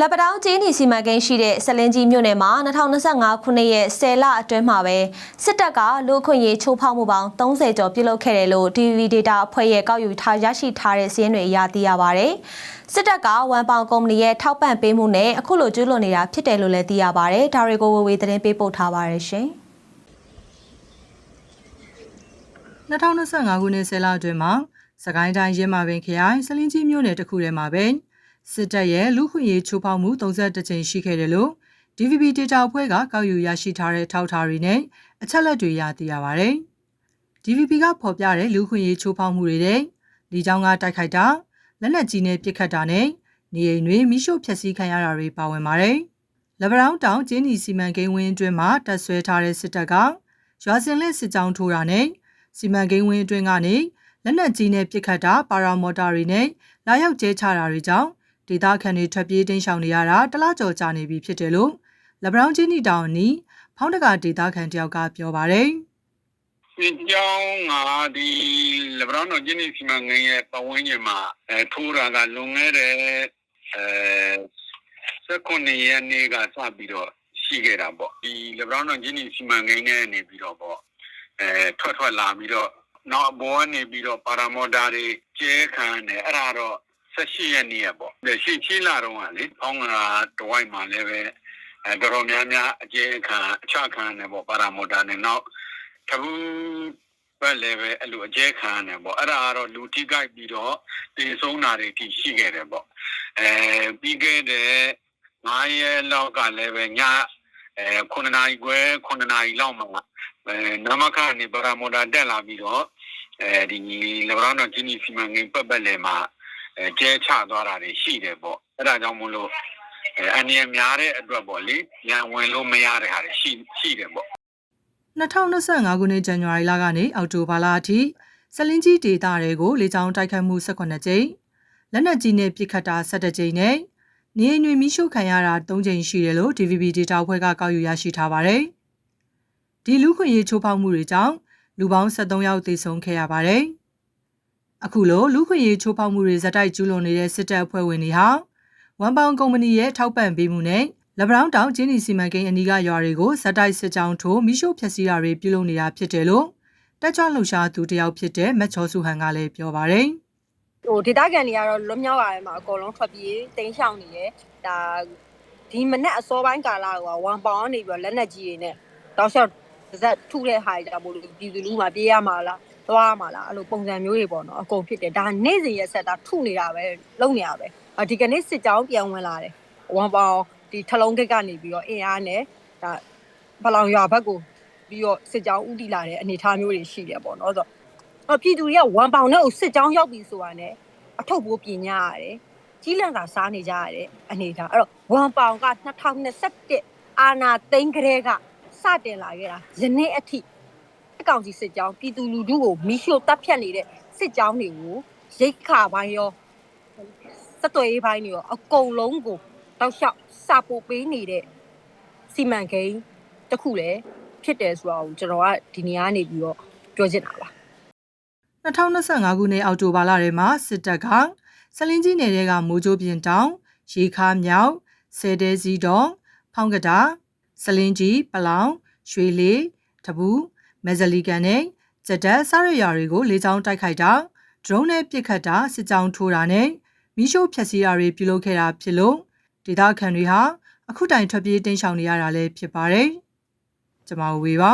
လက်ပတောင်းကျင်းနီစီမံကိန်းရှိတဲ့ဆလင်းကြီးမြို့နယ်မှာ2025ခုနှစ်ရဲ့10လအတွင်းမှာပဲစစ်တပ်ကလူအခွင့်ရေးချိုးဖောက်မှုပေါင်း30ကျော်ပြုလုပ်ခဲ့တယ်လို့ DVB data အဖွဲ့ရဲ့ကောက်ယူထားရရှိထားတဲ့စာရင်းတွေအရသိရပါဗျ။စစ်တပ်ကဝန်ပေါင်ကုမ္ပဏီရဲ့ထောက်ပံ့ပေးမှုနဲ့အခုလိုကျူးလွန်နေတာဖြစ်တယ်လို့လည်းသိရပါဗျ။ဒါတွေကိုဝေဝေသတင်းပေးပို့ထားပါရရှင်။2025ခုနှစ်ဆယ်လအတွင်းမှာစကိုင်းတိုင်းရင်းမာပင်ခရိုင်စလင်းကြီးမြို့နယ်တစ်ခုထဲမှာပဲ စစ်တပ်ရဲ့လူခွင့်ရေးချိုးဖောက်မှု32ကြိမ်ရှိခဲ့တယ်လို့ DVB data အဖွဲ့ကကောက်ယူရရှိထားတဲ့ထောက်ထားတွေနဲ့အချက်လက်တွေရသိရပါဗျ။ DVB ကဖော်ပြတဲ့လူခွင့်ရေးချိုးဖောက်မှုတွေတဲ့လီချောင်းကတိုက်ခိုက်တာလက်နက်ကြီးနဲ့ပစ်ခတ်တာနဲ့နေအိမ်တွေမိရှို့ဖျက်ဆီးခံရတာတွေပါဝင်ပါတယ်။လက်ဗရောင်းတောင်ကျင်းနီစီမံကိန်းဝင်းအတွင်းမှာတပ်ဆွဲထားတဲ့စစ်တပ်ကရွာစင်လက်စစ်ကြောင်းထိုးတာနဲ့စီမံကိန်းဝင်းအတွင်းကနေလက်နက်ကြီးနဲ့ပစ်ခတ်တာပါရာမော်တာတွေနဲ့လာရောက်ကျဲချတာတွေကြောင့် ဒေသခံတွေထွက်ပြေးတိမ်းရှောင်နေရတာတလားကြော်ကြာနေပြီဖြစ်တယ်လို့လက်ဗရောင်းချင်းနီတောင်နီဖောင်းတကာဒေသခံတယောက်ကပြောပါတယ်ဒီကြောင်းကဒီလဘရောင်းတော်ကျင်းနေစီမံကိန်းရဲ့ပတ်ဝန်းကျင်မှာအဲထိုးတာကလွန်ခဲ့တဲ့အဲ19ရက်နေ့ကစပြီးတော့ရှိခဲ့တာပေါ့ဒီလဘရောင်းတော်ကျင်းနေစီမံကိန်းနဲ့နေပြီးတော့ပေါ့အဲထွက်ထွက်လာပြီးတော့နောက်အပေါ်ကနေပြီးတော့ပါရာမော်တာတွေကျဲခံတယ်အဲ့ဒါတော့ 18ရက်နေ့ရပေါ့ရှင်းချင်းလာတော့ကလေဖောင်းကတဝိုက်မှာလည်းပဲအဲတော်တော်များများအကျဲခံအချခံတယ်ပေါ့ပါရာမော်တာနဲ့နောက်တဘူးဘက်လည်းပဲအဲ့လိုအကျဲခံရတယ်ပေါ့အဲ့ဒါကတော့လူထိကြိုက်ပြီးတော့တင်ဆုံးတာတွေထိရှိခဲ့တယ်ပေါ့အဲပြီးခဲ့တဲ့9ရက်လောက်ကလည်းပဲညအဲ9နာရီခွဲ9နာရီလောက်မှာအဲနမခကနေပရာမော်တာတက်လာပြီးတော့အဲဒီလဘရောင်းတော်ဂျင်းနီစီမံကိန်းပတ်ပတ်လည်မှာ အဲကျဲချသွားတာတွေရှိတယ်ပေါ့အဲ့ဒါကြောင့်မို့လို့အဲအနည်းများတဲ့အတွက်ပေါ့လေရန်ဝင်လို့မရတဲ့ဟာတွေရှိရှိတယ်ပေါ့2025ခုနှစ်ဇန်နဝါရီလကနေအောက်တိုဘာလအထိစလင်းကြီးဒေသတွေကိုလေကြောင်းတိုက်ခတ်မှု18ကြိမ်လက်နက်ကြီးနဲ့ပစ်ခတ်တာ17ကြိမ်နဲ့နေအိမ်တွေမိရှုခံရတာ3ကြိမ်ရှိတယ်လို့ DVB data အဖွဲ့ကကောက်ယူရရှိထားပါတယ်။ဒီလူခွင့်ရေးချိုးဖောက်မှုတွေကြောင့်လူပေါင်း73ယောက်သေဆုံးခဲ့ရပါတယ်။ အခုလိုလူခွင့်ရေးချိုးဖောက်မှုတွေဇက်တိုက်ကျူးလွန်နေတဲ့စစ်တပ်အဖွဲ့ဝင်တွေဟာဝန်ပေါင်ကုမ္ပဏီရဲ့ထောက်ပံ့ပေးမှုနဲ့လက်ဗရောင်းတောင်ကျင်းနီစီမံကိန်းအနီးကရွာတွေကိုဇက်တိုက်စစ်ကြောင်းထိုးမိရှို့ဖျက်ဆီးတာတွေပြုလုပ်နေတာဖြစ်တယ်လို့တက်ကြွလှုပ်ရှားသူတယောက်ဖြစ်တဲ့မက်ချောစုဟန်ကလည်းပြောပါတယ်။ဟိုဒေတာကန်တွေကတော့လွတ်မြောက်ရတယ်မှာအကုန်လုံးထွက်ပြေးတိမ်းရှောင်နေတယ်ဒါဒီမနက်အစောပိုင်းကာလကဝမ်ပေါင်ကနေပြီးတော့လက်နက်ကြီးတွေနဲ့တောက်လျှောက်ဇက်ထုတဲ့ဟာတွေကြောင့်မို့လို့ပြည်သူလူထုမှာပြေးရမှာလား သွားရမှာလားအဲ့လိုပုံစံမျိုးတွေပေါ့နော်အကုန်ဖြစ်တယ်ဒါနေ့စဉ်ရက်ဆက်တာထုနေတာပဲလုံနေရပဲအဒီကနေ့စစ်ကြောင်းပြန်ဝင်လာတယ်ဝမ်ပေါင်ဒီထလုံးကိတ်ကနေပြီးတော့အင်အားနဲ့ဒါဘလောင်ရွာဘက်ကိုပြီးတော့စစ်ကြောင်းဥတီလာတဲ့အနေအထားမျိုးတွေရှိတယ်ပေါ့နော်ဆိုတော့အော်ပြည်သူတွေကဝမ်ပေါင်နဲ့ကိုစစ်ကြောင်းရောက်ပြီဆိုတာနဲ့အထုပ်ပိုးပြင်ညာရတယ်ကြီးလန့်စာစားနေကြရတဲ့အနေဒါအဲ့တော့ဝမ်ပေါင်က2021အာနာသိန်းကလေးကစတင်လာခဲ့တာယနေ့အထိ အကောင်စီစစ်ကြောင်းပြည်သူလူထုကိုမိရှို့တပ်ဖြတ်နေတဲ့စစ်ကြောင်းတွေကိုရိတ်ခါပိုင်းရောစက်သွေးရေးပိုင်းတွေရောအကုန်လုံးကိုတောက်လျှောက်စာပို့ပေးနေတဲ့စီမံကိန်းတစ်ခုလည်းဖြစ်တယ်ဆိုတော့ကျွန်တော်ကဒီနေရာကနေပြီးတော့ပြောချင်တာပါ2025ခုနှစ်အောက်တိုဘာလထဲမှာစစ်တပ်ကစလင်းကြီးနယ်တဲကမိုးကြိုးပြင်တောင်ရေခါမြောက်ဆယ်တဲစီတော်ဖောင်းကတာစလင်းကြီးပလောင်ရွှေလေးတပူ မက်ဇလီကန်နဲ့ကြက်တက်စရရွာတွေကိုလေကြောင်းတိုက်ခိုက်တာဒရုန်းနဲ့ပစ်ခတ်တာစစ်ကြောင်းထိုးတာနဲ့မီးရှို့ဖျက်ဆီးတာတွေပြုလုပ်ခဲ့တာဖြစ်လို့ဒေသခံတွေဟာအခုတိုင်ထွက်ပြေးတိမ်းရှောင်နေရတာလည်းဖြစ်ပါတယ်။ကျွန်မဝေပါ